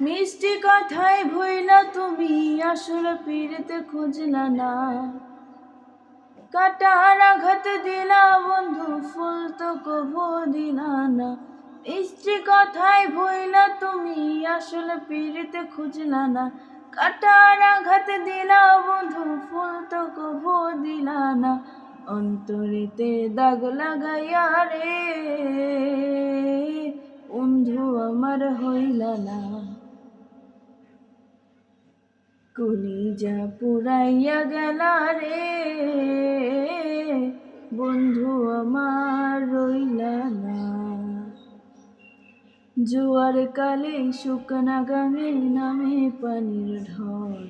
মিষ্টি কথায় ভইলা তুমি, আসলে পীড়িতে খুঁজলা না। কাটার আঘাত দিলা বন্ধু, ফুল তো কবু দিলা না। মিষ্টি কথায় ভইলা তুমি, আসলে পীড়িতে খুঁজলা না। কাটার আঘাত দিলা বন্ধু, ফুল তো কবু দিলা না। অন্তরিতে দাগ লাগাইয়া রে। কলিজা পুরাইয়া গেলা রে। বন্ধু আমার রইলা না। জোয়ার কালে শুকনা গাঙে নামে পানির ঢল।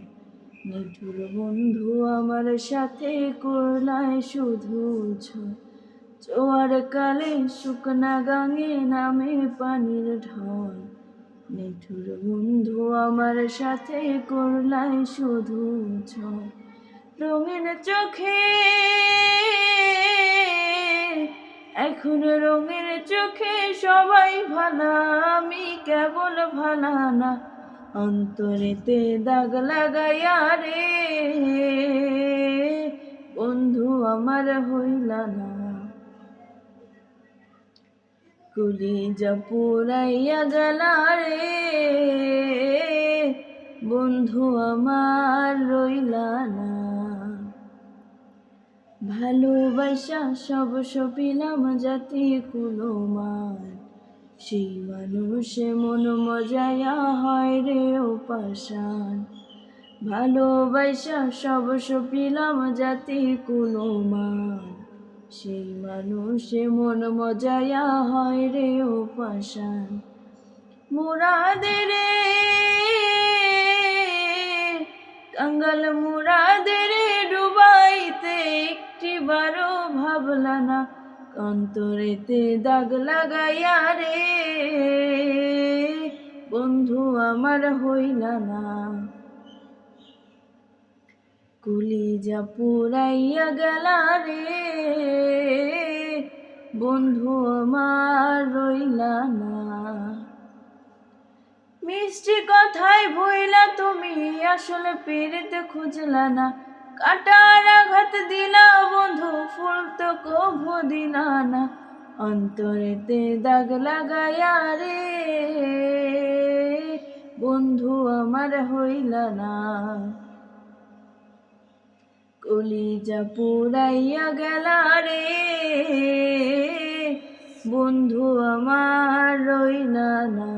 নিঠুর বন্ধু আমার সাথে করলায় শুধু জোয়ার কালে শুকনা গাঙে নামে পানির ঢল। নিঠুর বন্ধু আমার সাথে করলাই শুধু রঙিন চোখে, এখন রঙের চোখে সবাই ভালা, আমি কেবল ভালা না। অন্তরেতে দাগ লাগাইয়া রে, বন্ধু আমার হইলা না। কলিজা পুরাইয়া গেলা রে বন্ধু আমার রইলা না। ভালোবাসা সব সপিলাম জাতি কুলো মান সেই মানুষে মন মজায়া হয় রে ও পাশান ভালোবাসা সব সপিলাম জাতি কুলো মান সেই মানুষে মন মজায়া হয় রে ও পাশান মুরাদের কাঙ্গাল মুরাদের ডুবাইতে একটি বারো ভাবলা না অন্তরেতে দাগ লাগাইয়া রে, বন্ধু আমার হইলা না কলিজা পুরাইয়া গেলা রে। বন্ধু আমার রইলা না। মিষ্টি কথায় ভইলা তুমি, আসলে পেরেতে খুঁজলা না। কাটার আঘাত দিলা বন্ধু, ফুল তো কভু দিলা না। অন্তরেতে দাগ লাগাইয়া রে। বন্ধু আমার হইলা না। কলিজা পুরাইয়া গেলা রে। বন্ধু আমার রইলা না।